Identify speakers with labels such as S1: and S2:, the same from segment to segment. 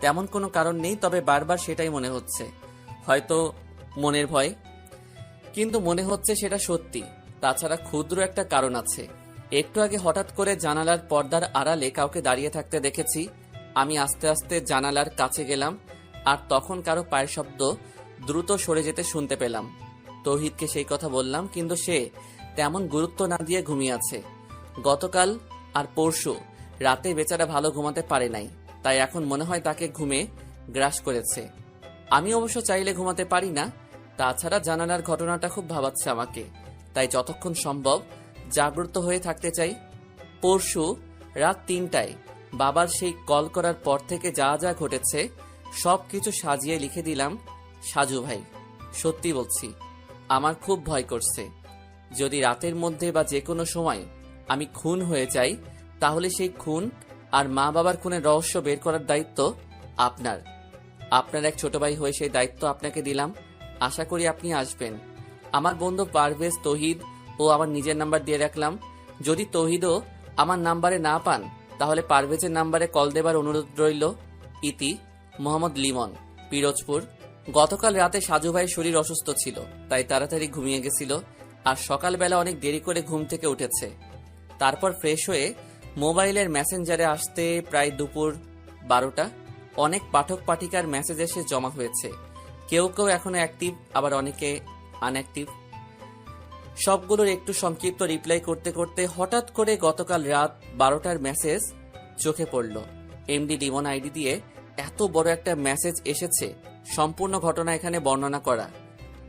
S1: তেমন কোনো কারণ নেই, তবে বারবার সেটাই মনে হচ্ছে। হয়তো মনের ভয়। কিন্তু মনে হচ্ছে সেটা সত্যি। তাছাড়া ক্ষুদ্র একটা কারণ আছে। একটু আগে হঠাৎ করে জানালার পর্দার আড়ালে কাউকে দাঁড়িয়ে থাকতে দেখেছি। আমি আস্তে আস্তে জানালার কাছে গেলাম, আর তখন কারও পায়ের শব্দ দ্রুত সরে যেতে শুনতে পেলাম। তৌহিদকে সেই কথা বললাম, কিন্তু সে তেমন গুরুত্ব না দিয়ে ঘুমিয়ে আছে। গতকাল আর পরশু রাতে বেচারা ভালো ঘুমাতে পারে নাই। তাই এখন মনে হয় তাকে ঘুমে গ্রাস করেছে। আমি অবশ্য চাইলে ঘুমাতে পারি না, তাছাড়া জানালার ঘটনাটা খুব ভাবাচ্ছে আমাকে। তাই যতক্ষণ সম্ভব জাগ্রত হয়ে থাকতে চাই। পরশু রাত তিনটায় বাবার সেই কল করার পর থেকে যা যা ঘটেছে সব কিছু সাজিয়ে লিখে দিলাম, সাজু ভাই, সত্যি বলছি, আমার খুব ভয় করছে। যদি রাতের মধ্যে বা যে কোনো সময় আমি খুন হয়ে যাই, তাহলে সেই খুন আর মা বাবার খুনের রহস্য বের করার দায়িত্ব আপনার। আপনার এক ছোট ভাই হয়ে সেই দায়িত্ব আপনাকে দিলাম। আশা করি আপনি আসবেন। আমার বন্ধু পারভেজ তহিদ ও আমার নিজের নাম্বার দিয়ে রাখলাম। যদি তহিদও আমার নাম্বারে না পান, তাহলে পারভেজের নাম্বারে কল দেবার অনুরোধ রইল। ইতি মোহাম্মদ লিমন, পিরোজপুর। গতকাল রাতে সাজু ভাইয়ের শরীর অসুস্থ ছিল, তাই তাড়াতাড়ি ঘুমিয়ে গেছিল। আর সকালবেলা অনেক দেরি করে ঘুম থেকে উঠেছে। তারপর ফ্রেশ হয়ে মোবাইলের মেসেঞ্জারে আসতে প্রায় দুপুর বারোটা। অনেক পাঠক পাঠিকার মেসেজ এসে জমা হয়েছে। কেউ কেউ এখনও অ্যাক্টিভ আবার অনেকে আনঅ্যাক্টিভ সবগুলোর একটু সংক্ষিপ্ত রিপ্লাই করতে করতে হঠাৎ করে গতকাল রাত বারোটার মেসেজ চোখে পড়ল। এমডি ডিমন আইডি দিয়ে এত বড় একটা মেসেজ এসেছে, সম্পূর্ণ ঘটনা এখানে বর্ণনা করা।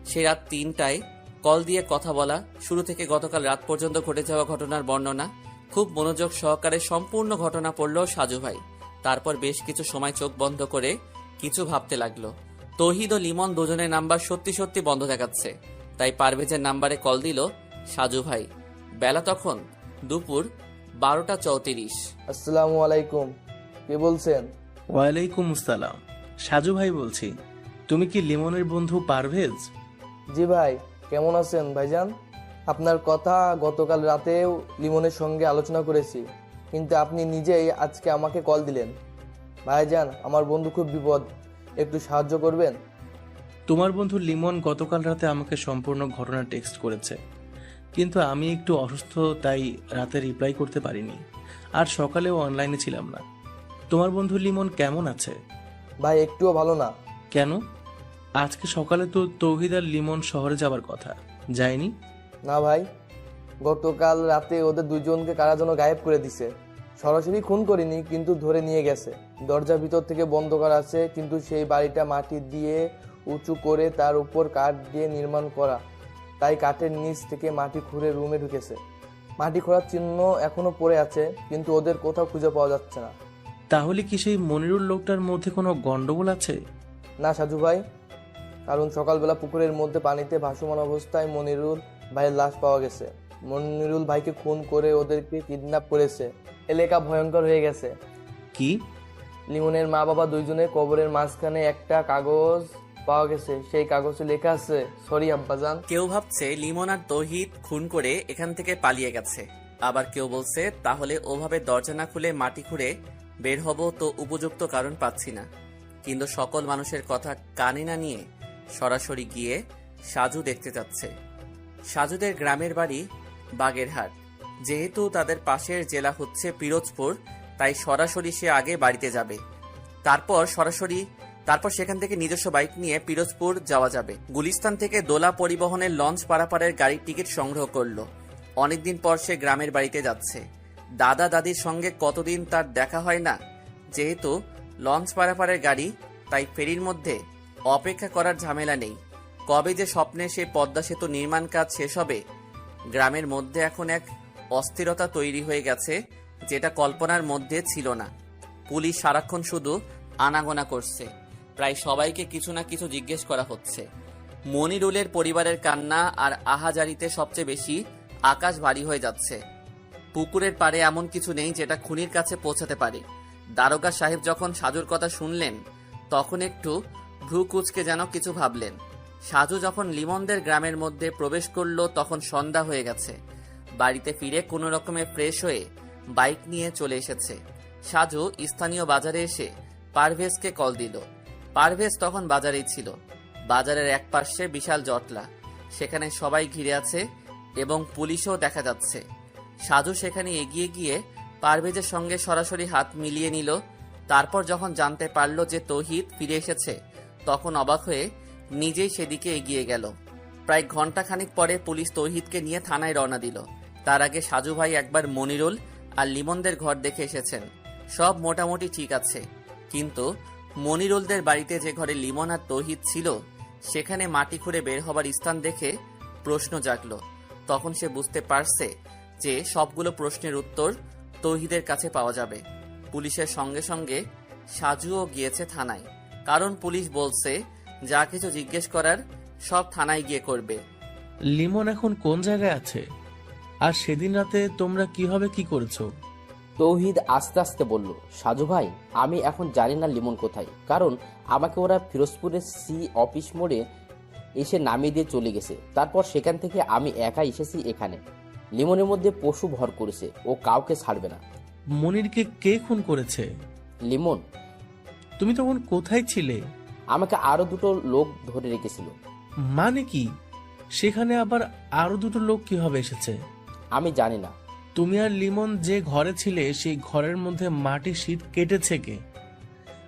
S1: সে রাত তিনটায় কল দিয়ে কথা বলা, শুরু থেকে গতকাল রাত পর্যন্ত ঘটে যাওয়া ঘটনার বর্ণনা। খুব মনোযোগ সহকারে সম্পূর্ণ ঘটনা পড়ল সাজু ভাই। তারপর বেশ কিছু সময় চোখ বন্ধ করে কিছু ভাবতে লাগল। তহিদ ও লিমন দুজনের নাম্বার সত্যি সত্যি বন্ধ দেখাচ্ছে। তাই পারভেজের নাম্বারে কল দিল সাজু ভাই। বেলা তখন দুপুর বারোটা চৌত্রিশ।
S2: আসসালামু আলাইকুম। কে বলছেন?
S3: ওয়ালাইকুম আসসালাম। সাজু ভাই বলছি তুমি কি লিমনের বন্ধু পারভেজ?
S2: জি ভাই কেমন আছেন ভাইজান? আপনার কথা গতকাল রাতেও লিমনের সঙ্গে আলোচনা করেছি। কিন্তু আপনি নিজেই আজকে আমাকে কল দিলেন। ভাইজান আমার বন্ধু খুব বিপদ। একটু সাহায্য করবেন?
S3: তোমার বন্ধু লিমন গতকাল রাতে আমাকে সম্পূর্ণ ঘটনা টেক্সট করেছে। কিন্তু আমি একটু অসুস্থ তাই রাতে রিপ্লাই করতে পারিনি। আর সকালেও অনলাইনে ছিলাম না। তোমার বন্ধু লিমন কেমন আছে?
S2: ভাই একটুও ভালো না।
S3: কেন? আজকে সকালে তো তৌহিদ আর লিমন শহরে যাবার কথা। যায়নি?
S2: না ভাই গতকাল রাতে ওদের দুজনকে কারা যেন গায়েব করে দিছে। সরাসরি খুন করিনি কিন্তু ধরে নিয়ে গেছে। দরজা ভিতর থেকে বন্ধ করা আছে কিন্তু সেই বাড়িটা মাটি দিয়ে উঁচু করে তার উপর কাঠ দিয়ে নির্মাণ করা। তাই কাঠের নিচ থেকে মাটি খুঁড়ে রুমে ঢুকেছে। মাটি খোঁড়ার চিহ্ন এখনও পড়ে আছে কিন্তু ওদের কোথাও খুঁজে পাওয়া যাচ্ছে না।
S3: তাহলে কি সেই মনিরুল লোকটার মধ্যে কোনো গন্ডগোল আছে?
S2: না সাজু ভাই কারণ সকালবেলা পুকুরের মধ্যে পানিতে ভাসমান অবস্থায় মনিরুল ভাইয়ের লাশ পাওয়া গেছে। মনিরুল ভাইকে খুন করে ওদেরকে কিডন্যাপ করেছে। এলাকা ভয়ঙ্কর হয়ে গেছে।
S3: কি?
S2: লিমনের মা বাবা দুইজনে কবরের মাঝখানে একটা কাগজ পাওয়া গেছে। সেই কাগজে লেখা আছে সরি আব্বাজান
S1: কেউ ভাবছে লিমন আর তহিদ খুন করে এখান থেকে পালিয়ে গেছে। আবার কেউ বলছে তাহলে ওভাবে দরজা না খুলে মাটি খুঁড়ে বের হব তো উপযুক্ত কারণ পাচ্ছি না। কিন্তু সকল মানুষের কথা কানে না নিয়ে সরাসরি গিয়ে সাজু দেখতে যাচ্ছে। সাজুদের গ্রামের বাড়ি বাগেরহাট। যেহেতু তাদের পাশের জেলা হচ্ছে পিরোজপুর, তাই সরাসরি সে আগে বাড়িতে যাবে। তারপর সরাসরি, তারপর সেখান থেকে নিজস্ব বাইক নিয়ে পিরোজপুর যাওয়া যাবে। গুলিস্তান থেকে দোলা পরিবহনের লঞ্চ পারাপারের গাড়ির টিকিট সংগ্রহ করল। অনেকদিন পর সে গ্রামের বাড়িতে যাচ্ছে। দাদা দাদির সঙ্গে কতদিন তার দেখা হয় না। যেহেতু লঞ্চ পারাপারের গাড়ি, তাই ফেরির মধ্যে অপেক্ষা করার ঝামেলা নেই। কবে যে স্বপ্নে সে পদ্মা সেতু নির্মাণ কাজ শেষ হবে, গ্রামের মধ্যে এখন এক অস্থিরতা তৈরি হয়ে গেছে যেটা কল্পনার মধ্যে ছিল না। পুলিশ সারাক্ষণ শুধু আনাগোনা করছে। প্রায় সবাইকে কিছু না কিছু জিজ্ঞেস করা হচ্ছে। মনিরুলের পরিবারের কান্না আর আহাজারিতে সবচেয়ে বেশি আকাশ ভারী হয়ে যাচ্ছে। পুকুরের পাড়ে এমন কিছু নেই যেটা খুনির কাছে পৌঁছাতে পারে। দারোগা সাহেব যখন সাজুর কথা শুনলেন, তখন একটু ভ্রু কুচকে যেন কিছু ভাবলেন। সাজু যখন লিমনদের গ্রামের মধ্যে প্রবেশ করল, তখন সন্ধ্যা হয়ে গেছে। বাড়িতে ফিরে কোনো রকমে ফ্রেশ হয়ে বাইক নিয়ে চলে এসেছে। সাজু স্থানীয় বাজারে এসে পারভেজকে কল দিল। পারভেজ তখন বাজারেই ছিল। বাজারের এক পাশে বিশাল জটলা। সেখানে সবাই ঘিরে আছে এবং পুলিশও দেখা যাচ্ছে। সাজু সেখানে এগিয়ে গিয়ে পারভেজের সঙ্গে সরাসরি হাত মিলিয়ে নিল। তারপর যখন জানতে পারল যে তহিদ ফিরে এসেছে, তখন অবাক হয়ে নিজেই সেদিকে এগিয়ে গেল। প্রায় ঘণ্টা খানিক পরে পুলিশ তৌহিদকে নিয়ে থানায় রওনা দিল। তার আগে সাজু ভাই একবার মনিরুল আর লিমনদের ঘর দেখে এসেছেন। সব মোটামুটি ঠিক আছে। কিন্তু মনিরুলদের বাড়িতে যে ঘরে লিমন আর তৌহিদ ছিল, সেখানে মাটি খুঁড়ে বের হবার স্থান দেখে প্রশ্ন জাগলো। তখন সে বুঝতে পারছে যে সবগুলো প্রশ্নের উত্তর তৌহিদের কাছে পাওয়া যাবে। পুলিশের সঙ্গে সঙ্গে সাজুও গিয়েছে থানায়। কারণ পুলিশ বলছে যা কিছু জিজ্ঞেস করার সব থানায় গিয়ে করবে।
S3: লিমন এখন কোন জায়গায় আছে? আর সেদিন রাতে তোমরা কীভাবে কি করেছ?
S4: তৌহিদ আস্তে আস্তে বলল সাজু ভাই আমি এখন জানি না লিমন কোথায় কারণ আমাকে ওরা ফিরোজপুরের সি অফিস মোড়ে এসে নামিয়ে দিয়ে চলে গেছে। তারপর সেখান থেকে আমি একা এসেছি এখানে। লিমনের মধ্যে পশু ভর করেছে ও কাউকে ছাড়বে না।
S3: মনিরকে কে খুন করেছে?
S4: লিমন।
S3: তুমি তখন কোথায় ছিলে?
S4: আমাকে আরও দুটো লোক ধরে রেখেছিল।
S3: মানে কি? সেখানে আবার আরও দুটো লোক কীভাবে এসেছে?
S4: আমি জানি না।
S3: তুমি আর লিমন যে ঘরে ছিলে সেই ঘরের মধ্যে মাটি শীত কেটেছে কে?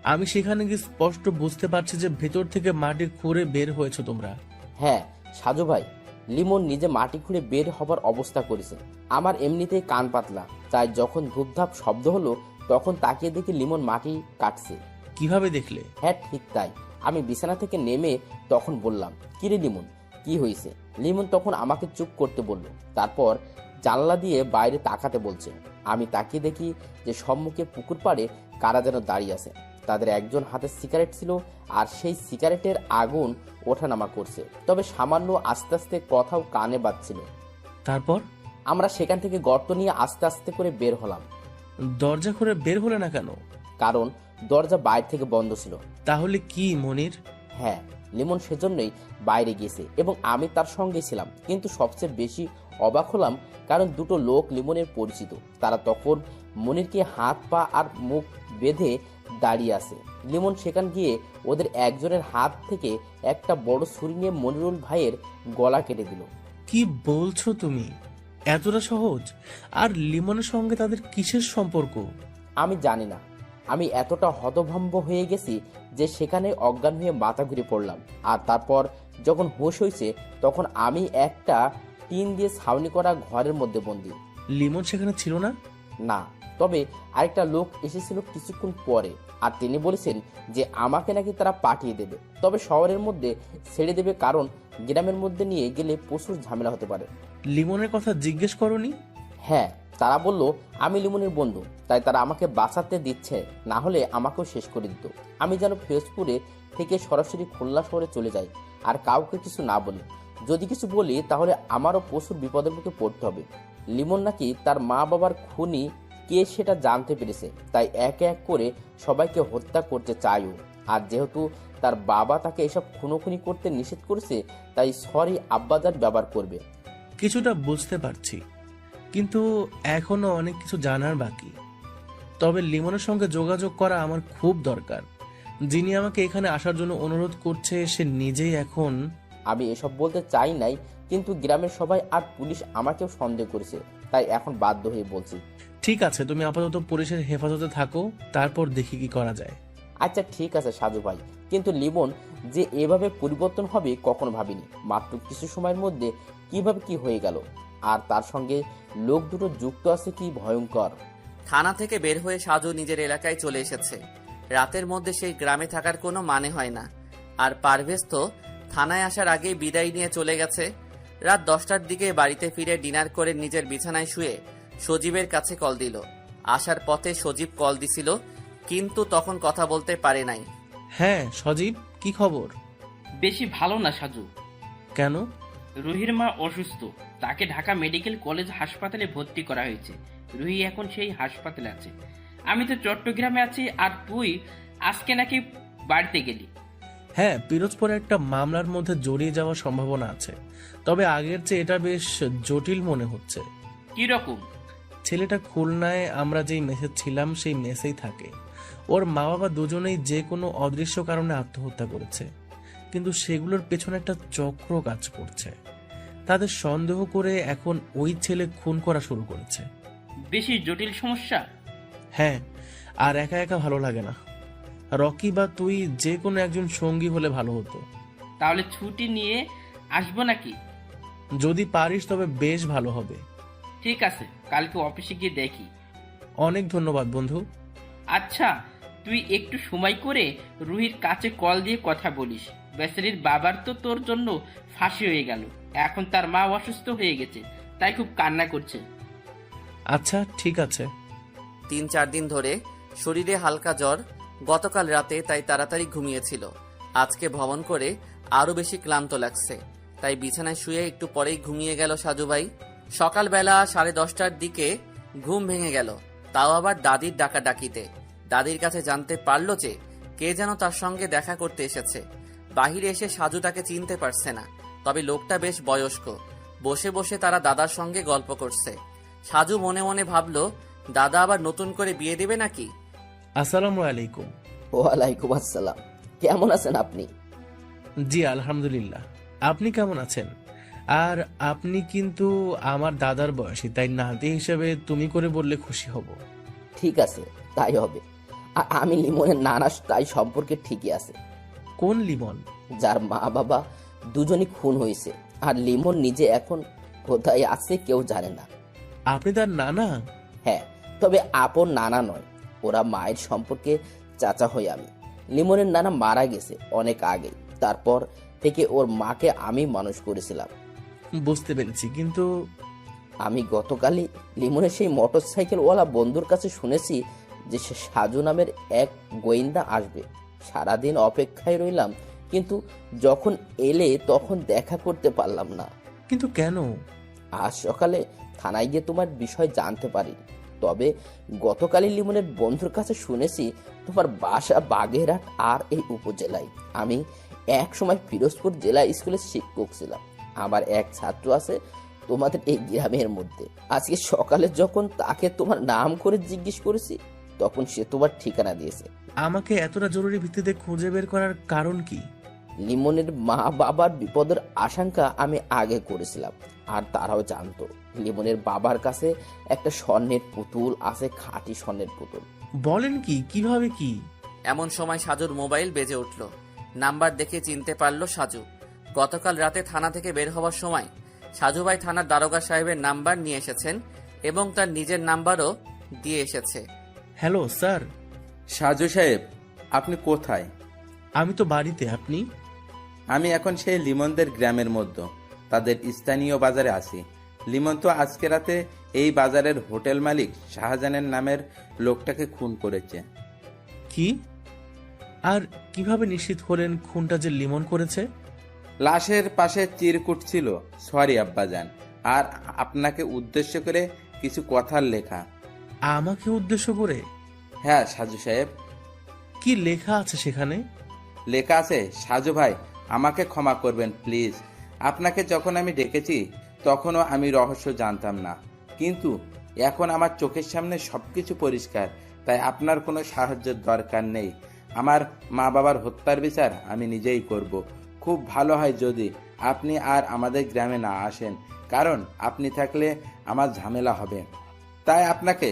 S3: আমি সেখানে গিয়ে স্পষ্ট বুঝতে পারছি যে ভেতর থেকে মাটি খুঁড়ে বের হয়েছে তোমরা।
S4: হ্যাঁ সাজু ভাই লিমন নিজে মাটি খুঁড়ে বের হবার অবস্থা করেছে। আমার এমনিতেই কান পাতলা তাই যখন ধূপধাপ শব্দ হলো তখন তাকিয়ে দেখি লিমন মাটি কাটছে।
S3: কীভাবে দেখলে?
S4: হ্যাঁ ঠিক তাই। আমি বিছানা থেকে নেমে তখন বললাম কিরে লিমন কি হয়েছে? লিমন তখন আমাকে চুপ করতে বলল। তারপর জানলা দিয়ে বাইরে তাকাতে বলছে আমি তাকিয়ে দেখি যে সম্মুখে পুকুর পাড়ে কারা যেন দাঁড়িয়ে আছে। তাদের একজন হাতে সিগারেট ছিল আর সেই সিগারেটের আগুন ওঠানামা করছে। তবে সামান্য আস্তে আস্তে কথাও কানে বাজছিল।
S3: তারপর?
S4: আমরা সেখান থেকে গর্ত নিয়ে আস্তে আস্তে করে বের হলাম।
S3: দরজা খুলে বের হলে না কেন?
S4: কারণ দরজা বাইরে থেকে বন্ধ ছিল।
S3: তাহলে কি মনির?
S4: হ্যাঁ লিমন সেজন্যই বাইরে গিয়েছে এবং আমি তার সঙ্গে ছিলাম। কিন্তু সবচেয়ে বেশি অবাক হলাম কারণ দুটো লোক লিমনের পরিচিত। তারা তখন মনিরকে হাত পা আর মুখ বেঁধে দাঁড়িয়ে আছে। লিমন সেখান গিয়ে ওদের একজনের হাত থেকে একটা বড় ছুরি নিয়ে মনিরুল ভাইয়ের গলা কেটে দিল।
S3: কি বলছো তুমি? এতটা সহজ? আর লিমনের সঙ্গে তাদের কিসের সম্পর্ক?
S4: আমি জানি না। আমি এতটা হতভম্ব হয়ে গেছি যে সেখানে অজ্ঞান হয়ে মাথা ঘুরে পড়লাম। আর তারপর যখন হুঁশ হয়েছে তখন আমি একটা টিন দিয়ে ছাউনি করা ঘরের মধ্যে বন্দি।
S3: লিমন সেখানে ছিল না?
S4: না তবে আরেকটা লোক এসেছিল কিছুক্ষণ পরে আর তিনি বলেছেন যে আমাকে নাকি তারা পাঠিয়ে দেবে। তবে শহরের মধ্যে ছেড়ে দেবে কারণ গ্রামের মধ্যে নিয়ে গেলে প্রচুর ঝামেলা হতে পারে।
S3: লিমনের কথা জিজ্ঞেস করনি?
S4: হ্যাঁ তারা বলল, আমি লিমনের বন্ধু, তাই তারা আমাকে বাঁচাতে দিচ্ছে, না হলে আমাকেও শেষ করে দিত। আমি যেন ফিরোজপুরে থেকে সরাসরি খুলনা শহরে চলে যাই আর কাউকে কিছু না বলি। যদি কিছু বলি, তাহলে আমারও প্রচুর বিপদের মুখে পড়তে হবে। লিমন নাকি তার মা বাবার খুনি কে সেটা জানতে পেরেছে, তাই এক এক করে সবাইকে হত্যা করতে চায়ও আর যেহেতু তার বাবা তাকে এসব খুনোখুনি করতে নিষেধ করেছে, তাই সরি আব্বাজার ব্যবহার করবে।
S3: কিছুটা বুঝতে পারছি। কিন্তু এখনও অনেক কিছু জানার বাকি। তবে লিমনের সঙ্গে যোগাযোগ করা আমার খুব দরকার। যিনি আমাকে এখানে আসার জন্য অনুরোধ করছে সে নিজেই এখন
S4: আমি এসব বলতে চাই নাই কিন্তু গ্রামের সবাই আর পুলিশ আমাকেও সন্দেহ করেছে তাই এখন বাধ্য হয়ে বলছি।
S3: ঠিক আছে তুমি আপাতত পুলিশের হেফাজতে থাকো তারপর দেখি কি করা যায়।
S4: আচ্ছা ঠিক আছে সাজু ভাই কিন্তু লিমন যে এভাবে পরিবর্তন হবে কখনো ভাবিনি। মাত্র কিছু সময়ের মধ্যে কীভাবে কি হয়ে গেল? আর তার সঙ্গে লোক দুটো যুক্ত আছে কি ভয়ঙ্কর।
S1: থানা থেকে বের হয়ে সাজু নিজের এলাকায় চলে এসেছে। রাতের মধ্যে সেই গ্রামে থাকার কোনো মানে হয় না। আর পারভেজ তো থানায় আসার আগেই বিদায় নিয়ে চলে গেছে। রাত দশটার দিকে বাড়িতে ফিরে ডিনার করে নিজের বিছানায় শুয়ে সজীবের কাছে কল দিল। আসার পথে সজীব কল দিছিল কিন্তু তখন কথা বলতে পারে নাই।
S3: হ্যাঁ সজীব কি খবর?
S5: বেশি ভালো না সাজু।
S3: কেন?
S5: রুহির মা অসুস্থ। তাকে ঢাকা মেডিকেল কলেজ হাসপাতালে ভর্তি করা হয়েছে। রুহি এখন সেই হাসপাতালে আছে। আমি তো চট্টগ্রামে আছি আর তুই আজকে নাকি বাড়িতে গেলি।
S3: হ্যাঁ পিরোজপুরে একটা মামলার মধ্যে জড়িয়ে যাওয়ার সম্ভাবনা আছে। তবে আগের চেয়ে এটা বেশ জটিল মনে হচ্ছে।
S5: কি রকম?
S3: ছেলেটা খুলনায় আমরা যেই মেসে ছিলাম সেই মেসেই থাকে। ওর মা বাবা দুজনেই যে কোনো অদৃশ্য কারণে আত্মহত্যা করেছে। কিন্তু সেগুলোর পেছনে একটা চক্র কাজ করছে। তাদের সন্দেহ করে এখন ওই ছেলে খুন করা শুরু করেছে।
S5: বেশি জটিল সমস্যা?
S3: হ্যাঁ আর একা একা ভালো লাগে না। রকি বা তুই যে কোনো একজন সঙ্গী হলে ভালো হতো।
S5: তাহলে ছুটি নিয়ে আসব নাকি?
S3: যদি পারিস তবে বেশ ভালো হবে।
S5: ঠিক আছে কালকে অফিসে গিয়ে দেখি।
S3: অনেক ধন্যবাদ বন্ধু।
S5: আচ্ছা তুই একটু সময় করে রুহির কাছে কল দিয়ে কথা বলিস। বেচারির বাবার তো তোর জন্য ফাঁসি হয়ে গেল। এখন তার মা অসুস্থ হয়ে গেছে তাই খুব কান্না করছে।
S3: আচ্ছা ঠিক আছে।
S1: তিন চার দিন ধরে শরীরে হালকা জ্বর গতকাল রাতে তাই তাড়াতাড়ি ঘুমিয়েছিল। আজকে ভ্রমণ করে আরও বেশি ক্লান্ত লাগছে। তাই বিছানায় শুয়ে একটু পরেই ঘুমিয়ে গেল সাজুভাই সকালবেলা সাড়ে দশটার দিকে ঘুম ভেঙে গেল। তাও আবার দাদির ডাকা ডাকিতে দাদির কাছে জানতে পারল যে কে যেন তার সঙ্গে দেখা করতে এসেছে। বাহিরে এসে সাজু তাকে চিনতে পারছে না। তবে লোকটা বেশ বয়স্ক। বসে বসে তারা দাদার সঙ্গে গল্প করছে। সাজু মনে মনে ভাবলো দাদা আবার নতুন করে বিয়ে দেবে নাকি?
S3: আসসালামু আলাইকুম।
S4: ওয়ালাইকুম আসসালাম। কেমন আছেন আপনি?
S3: জি আলহামদুলিল্লাহ। আপনি কেমন আছেন? আর আপনি কিন্তু আমার দাদার বয়সী তাই নাতি হিসেবে তুমি করে বললে খুশি হব।
S4: ঠিক আছে তাই হবে। আমি লিমনের নানা তাই সম্পর্কে ঠিকই আছে।
S3: কোন লিমন?
S4: যার মা বাবা দুজনই খুন হয়েছে আর লিমন নিজে এখন কোথায় আছে কেউ জানে না।
S3: আপনি তার নানা?
S4: হ্যাঁ তবে আপন নানা নয় ওরা মায়ের সম্পর্কে চাচা হই আমি। লিমনের নানা মারা গেছে অনেক আগে তারপর থেকে ওর মাকে আমি মানুষ করেছিলাম।
S3: বুঝতে পেরেছি কিন্তু
S4: আমি গতকালই লিমনের সেই মোটর সাইকেলওয়ালা বন্ধুর কাছে শুনেছি যে সে সাজু নামের এক গোয়েন্দা আসবে। সারাদিন অপেক্ষায় রইলাম কিন্তু যখন এলে তখন দেখা করতে পারলাম না।
S3: কিন্তু কেন?
S4: আজ সকালে থানায় গিয়ে তোমার বিষয় জানতে পারি। তবে গতকালই লিমনের বন্ধুর কাছে শুনেছি তোমার বাসা বাগেরহাট আর এই উপজেলায়। আমি এক সময় পিরোজপুর জেলা স্কুলের শিক্ষক ছিলাম। আমার এক ছাত্র আছে তোমাদের এই গ্রামের মধ্যে। আজকে সকালে যখন তাকে তোমার নাম করে জিজ্ঞেস করেছি তখন সে তোমার ঠিকানা দিয়েছে।
S3: আমাকে এতটা জরুরি ভিত্তিতে খুঁজে বের করার কারণ কি?
S4: লিমনের মা বাবার বিপদের আশঙ্কা আমি আগে করেছিলাম আর তারাও জানতো। লিমনের বাবার কাছে একটা স্বর্ণের পুতুল আছে খাঁটি স্বর্ণের পুতুল।
S3: বলেন কি কীভাবে কি?
S1: এমন সময় সাজুর মোবাইল বেজে উঠল। নাম্বার দেখে চিনতে পারল সাজু। গতকাল রাতে থানা থেকে বের হওয়ার সময় সাজু ভাই থানার দারোগা সাহেবের নাম্বার নিয়ে এসেছেন এবং তার নিজের নাম্বারও দিয়ে এসেছে।
S3: Hello sir.
S6: সাজু সাহেব আপনি কোথায়?
S3: আমি তো বাড়িতে আপনি?
S6: আমি এখন সেই লিমনদের গ্রামের মধ্যে তাদের স্থানীয় বাজারে আছি। লিমন তো আজকে রাতে এই বাজারের হোটেল মালিক শাহজাহানের নামের লোকটাকে খুন করেছে।
S3: কি? আর কীভাবে নিশ্চিত হলেন খুনটা যে লিমন করেছে?
S6: লাশের পাশে চিরকুট ছিল সরি আব্বাজান। আর আপনাকে উদ্দেশ্য করে কিছু কথার লেখা।
S3: আমাকে উদ্দেশ্য করে?
S6: হ্যাঁ সাজু সাহেব।
S3: কি লেখা আছে সেখানে?
S6: লেখা আছে সাজু ভাই আমাকে ক্ষমা করবেন প্লিজ। আপনাকে যখন আমি ডেকেছি তখনও আমি রহস্য জানতাম না। কিন্তু এখন আমার চোখের সামনে সবকিছু পরিষ্কার তাই আপনার কোনো সাহায্যের দরকার নেই। আমার মা বাবার হত্যার বিচার আমি নিজেই করব। খুব ভালো হয় যদি আপনি আর আমাদের গ্রামে না আসেন কারণ আপনি থাকলে আমার ঝামেলা হবে। তাই আপনাকে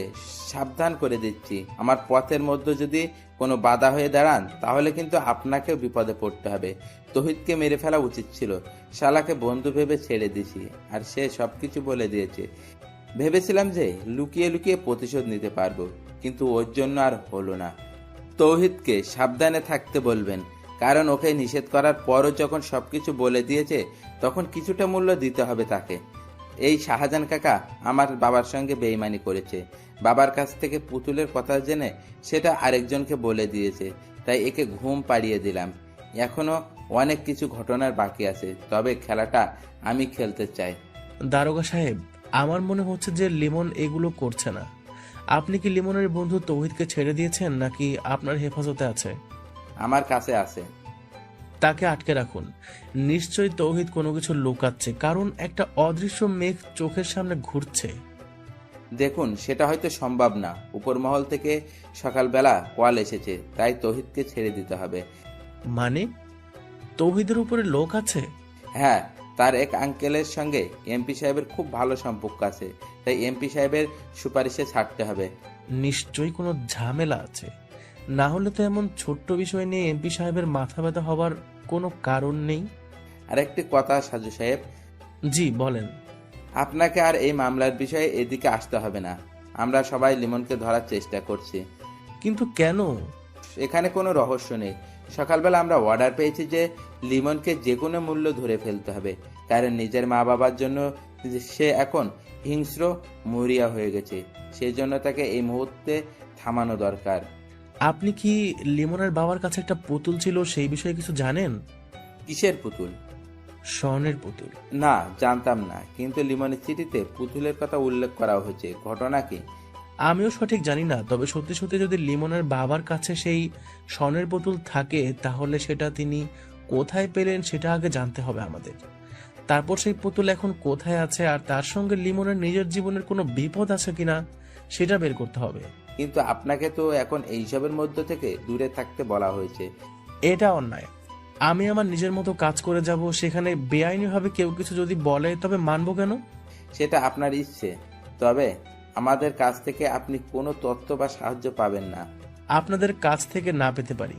S6: সাবধান করে দিচ্ছি। আমার পথের মধ্যে যদি কোনো বাধা হয়ে দাঁড়ান, তাহলে কিন্তু আপনাকেও বিপদে পড়তে হবে। তহিদকে মেরে ফেলা উচিত ছিল। শালাকে বন্ধু ভেবে ছেড়ে দিছি, আর সে সবকিছু বলে দিয়েছে। ভেবেছিলাম যে লুকিয়ে লুকিয়ে প্রতিশোধ নিতে পারব, কিন্তু ওর জন্য আর হলো না। তৌহিদকে সাবধানে থাকতে বলবেন, কারণ ওকে নিষেধ করার পরও যখন সবকিছু বলে দিয়েছে, তখন কিছুটা মূল্য দিতে হবে তাকে। এই শাহজাহান কাকা আমার বাবার সঙ্গে বেইমানি করেছে। বাবার কাছ থেকে পুতুলের কথা জেনে সেটা আরেকজনকে বলে দিয়েছে। তাই একে ঘুম পাড়িয়ে দিলাম। এখনও অনেক কিছু ঘটনার বাকি আছে তবে খেলাটা আমি খেলতে চাই।
S3: দারোগা সাহেব আমার মনে হচ্ছে যে লিমন এগুলো করছে না। আপনি কি লিমনের বন্ধু তৌহিদকে ছেড়ে দিয়েছেন নাকি আপনার হেফাজতে আছে?
S6: আমার কাছে আছে।
S3: তাকে আটকে রাখুন। নিশ্চয়ই তৌহিদ কোনো কিছু লুকাচ্ছে কারণ একটা অদৃশ্য মেঘ চোখের সামনে ঘুরছে।
S6: দেখুন সেটা হয়তো সম্ভব না। উপর মহল থেকে সকালবেলা কল এসেছে তাই তৌহিদকে ছেড়ে দিতে হবে।
S3: মানে? তৌহিদের উপরে লোক আছে?
S6: হ্যাঁ তার এক আঙ্কেলের সঙ্গে এমপি সাহেবের খুব ভালো সম্পর্ক আছে তাই এমপি সাহেবের সুপারিশে ছাড়তে হবে।
S3: নিশ্চয়ই কোনো ঝামেলা আছে। না হলে তো এমন ছোট্ট বিষয় নিয়ে এমপি সাহেবের মাথা ব্যথা হবার কোনো কারণ নেই।
S6: আর একটি কথা সাজু সাহেব।
S3: জি বলেন।
S6: আপনাকে আর এই মামলার বিষয়ে এদিকে আসতে হবে না। আমরা সবাই লিমনকে ধরার চেষ্টা করছি।
S3: কিন্তু কেন?
S6: এখানে কোনো রহস্য নেই। সকালবেলা আমরা অর্ডার পেয়েছি যে লিমনকে যে কোনো মূল্য ধরে ফেলতে হবে। কারণ নিজের মা বাবার জন্য সে এখন হিংস্র মরিয়া হয়ে গেছে। সেই জন্য তাকে এই মুহূর্তে থামানো দরকার।
S3: আপনি কি লিমনের বাবার কাছে একটা পুতুল ছিল সেই বিষয়ে কিছু জানেন?
S6: কিসের পুতুল?
S3: স্বর্ণের পুতুল।
S6: না জানতাম না কিন্তু লিমনের চিঠিতে পুতুলের কথা উল্লেখ করা হয়েছে। ঘটনা কি?
S3: আমিও সঠিক জানি না তবে সত্যি সত্যি যদি লিমনের বাবার কাছে সেই স্বর্ণের পুতুল থাকে তাহলে সেটা তিনি কোথায় পেলেন সেটা আগে জানতে হবে আমাদের। তারপর সেই পুতুল এখন কোথায় আছে আর তার সঙ্গে লিমনের নিজের জীবনের কোনো বিপদ আছে কিনা সেটা বের করতে হবে।
S6: কিন্তু আপনাকে তো এখন এইসবের মধ্য থেকে দূরে থাকতে বলা হয়েছে।
S3: এটা অন্যায়। আমি আমার নিজের মতো কাজ করে যাব সেখানে বেআইনিভাবে কেউ কিছু যদি বলে তবে মানবো কেন?
S6: সেটা আপনার ইচ্ছে। তবে আমাদের কাছ থেকে আপনি কোনো তথ্য বা সাহায্য পাবেন না।
S3: আপনাদের কাছ থেকে না পেতে পারি।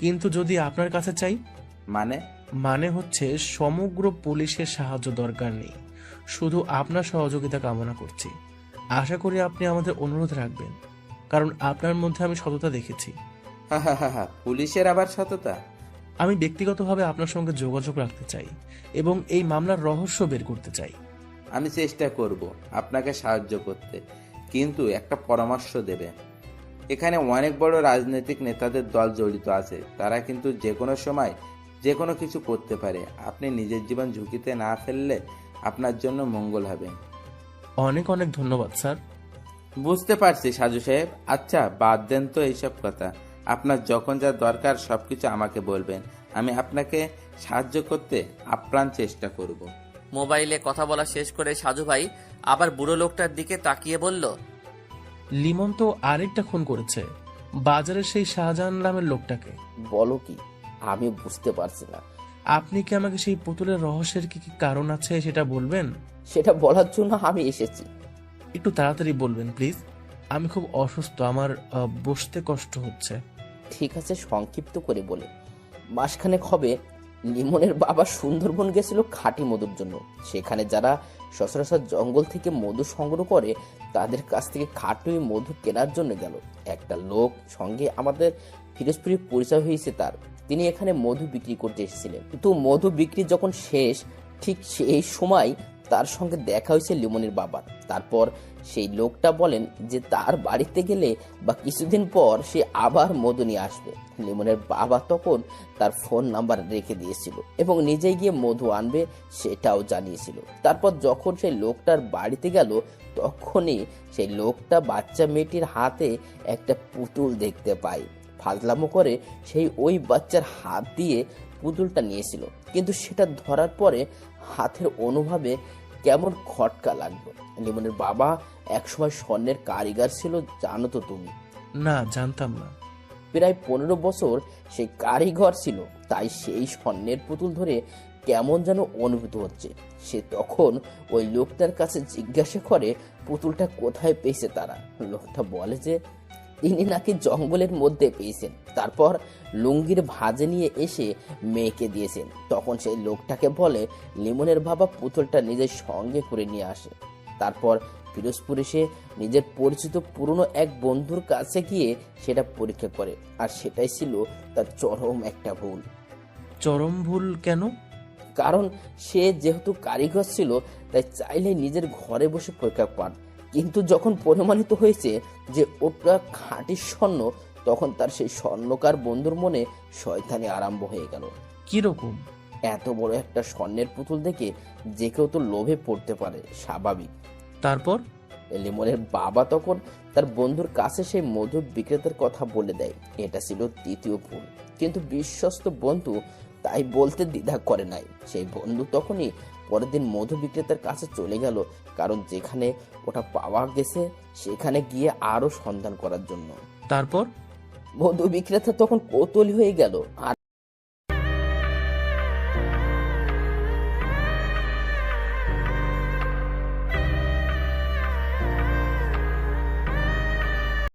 S3: কিন্তু যদি আপনার কাছে চাই
S6: মানে?
S3: মানে হচ্ছে সমগ্র পুলিশের সাহায্য দরকার নেই। শুধু আপনার সহযোগিতা কামনা করছি। আশা করি আপনি আমাদের অনুরোধ রাখবেন। কারণ আপনার মধ্যে আমি সততা দেখেছি।
S6: হা হা হা হা পুলিশের আবার সততা?
S3: আমি ব্যক্তিগতভাবে আপনার সঙ্গে যোগাযোগ রাখতে চাই এবং এই মামলার রহস্য বের করতে চাই।
S6: আমি চেষ্টা করব আপনাকে সাহায্য করতে কিন্তু একটা পরামর্শ দেবে। এখানে অনেক বড় রাজনৈতিক নেতাদের দল জড়িত আছে তারা কিন্তু যে কোনো সময় যে কোনো কিছু করতে পারে। আপনি নিজের জীবন ঝুঁকিতে না ফেললে আপনার জন্য মঙ্গল হবে।
S3: অনেক অনেক ধন্যবাদ স্যার।
S6: বুঝতে পারছি সাজু সাহেব। আচ্ছা বাদ দেন তো এইসব কথা। আপনার যখন যা দরকার সবকিছু আমাকে বলবেন। আমি আপনাকে সাহায্য করতে আপ্রাণ চেষ্টা করব।
S1: মোবাইলে কথা বলা শেষ করে সাজু ভাই আবার বুড়ো লোকটার দিকে তাকিয়ে বলল
S3: লিমন তো আরেকটা খুন করেছে বাজারের সেই শাহজাহান নামের লোকটাকে।
S4: বলো কি? আমি বুঝতে পারছি না।
S3: আপনি কি আমাকে সেই পুতুলের রহস্যের কি কি কারণ আছে সেটা বলবেন?
S4: সেটা বলার জন্য আমি এসেছি।
S3: একটু তাড়াতাড়ি বলবেন প্লিজ আমি খুব অসুস্থ, আমার বসতে কষ্ট হচ্ছে।
S4: ঠিক আছে, সংক্ষিপ্ত করে বলে। মাসখানেক হবে, লিমনের বাবা সুন্দরবন গেছিল খাঁটি মধুর জন্য। সেখানে যারা সচরাচর জঙ্গল থেকে মধু সংগ্রহ করে, তাদের কাছ থেকে খাঁটি মধু কেনার জন্য গেল। একটা লোক সঙ্গে আমাদের ফিরোজপুরি পরিচয় হয়েছে তার। তিনি এখানে মধু বিক্রি করতে এসেছিলেন। কিন্তু মধু বিক্রি যখন শেষ, ঠিক সেই সময় তার সঙ্গে দেখা হয়েছে লিমনের বাবার তারপর সেই লোকটা বলেন যে তার বাড়িতে গেলে বা কিছুদিন পর সে আবার মধু নিয়ে আসবে। লিমনের বাবা তখন তার ফোন নাম্বার রেখে দিয়েছিল এবং নিজে গিয়ে মধু আনবে সেটাও জানিয়েছিল। তারপর যখন সেই লোকটার বাড়িতে গেল, তখনই সেই লোকটা বাচ্চা মেয়েটির হাতে একটা পুতুল দেখতে পায়। ফাজলামো করে সেই ওই বাচ্চার হাত দিয়ে পুতুলটা নিয়েছিল। কিন্তু সেটা ধরার পরে হাতের অনুভাবে কেমন খটকা লাগল। লিমনের বাবা একসময় স্বর্ণের কারিগর ছিল জানো তো তুমি।
S3: না জানতাম না।
S4: প্রায় পনেরো বছর সেই কারিগর ছিল তাই সেই স্বর্ণের পুতুল ধরে কেমন যেন অনুভূত হচ্ছে। সে তখন ওই লোকটার কাছে জিজ্ঞাসা করে পুতুলটা কোথায় পেয়েছে তারা? লোকটা বলে যে তিনি নাকি জঙ্গলের মধ্যে পেয়েছেন। তারপর লুঙ্গির ভাজে নিয়ে এসে মেয়েকে দিয়েছেন। তখন সেই লোকটাকে বলে লিমনের বাবা পুতুলটা নিজের সঙ্গে করে নিয়ে আসে। তারপর ফিরোজপুর এসে নিজের পরিচিত পুরনো এক বন্ধুর কাছে গিয়ে সেটা পরীক্ষা করে। আর সেটাই ছিল তার চরম একটা ভুল।
S3: চরম ভুল কেন?
S4: কারণ সে যেহেতু কারিগর ছিল তাই চাইলে নিজের ঘরে বসে পরীক্ষা পান কিন্তু যখন প্রমাণিত হয়েছে যে ওটা খাঁটি স্বর্ণ তখন তার সেই স্বর্ণকার বন্ধুর মনে শয়তানি আরম্ভ হয়ে গেল।
S3: কীরকম?
S4: এত বড় একটা স্বর্ণের পুতুল দেখে যে কেউ তো লোভে পড়তে পারে স্বাভাবিক।
S3: তারপর?
S4: লিমনের বাবা তখন তার বন্ধুর কাছে সেই মধু বিক্রেতার কথা বলে দেয়। এটা ছিল তৃতীয় ভুল কিন্তু বিশ্বস্ত বন্ধু তাই বলতে দ্বিধা করে নাই। সেই বন্ধু তখনই পরের দিন মধু বিক্রেতার কাছে চলে গেল কারণ যেখানে ওটা পাওয়া গেছে সেখানে গিয়ে আরও সন্ধান করার জন্য।
S3: তারপর?
S4: মধু বিক্রেতা তখন কৌতূহলী হয়ে গেল। আর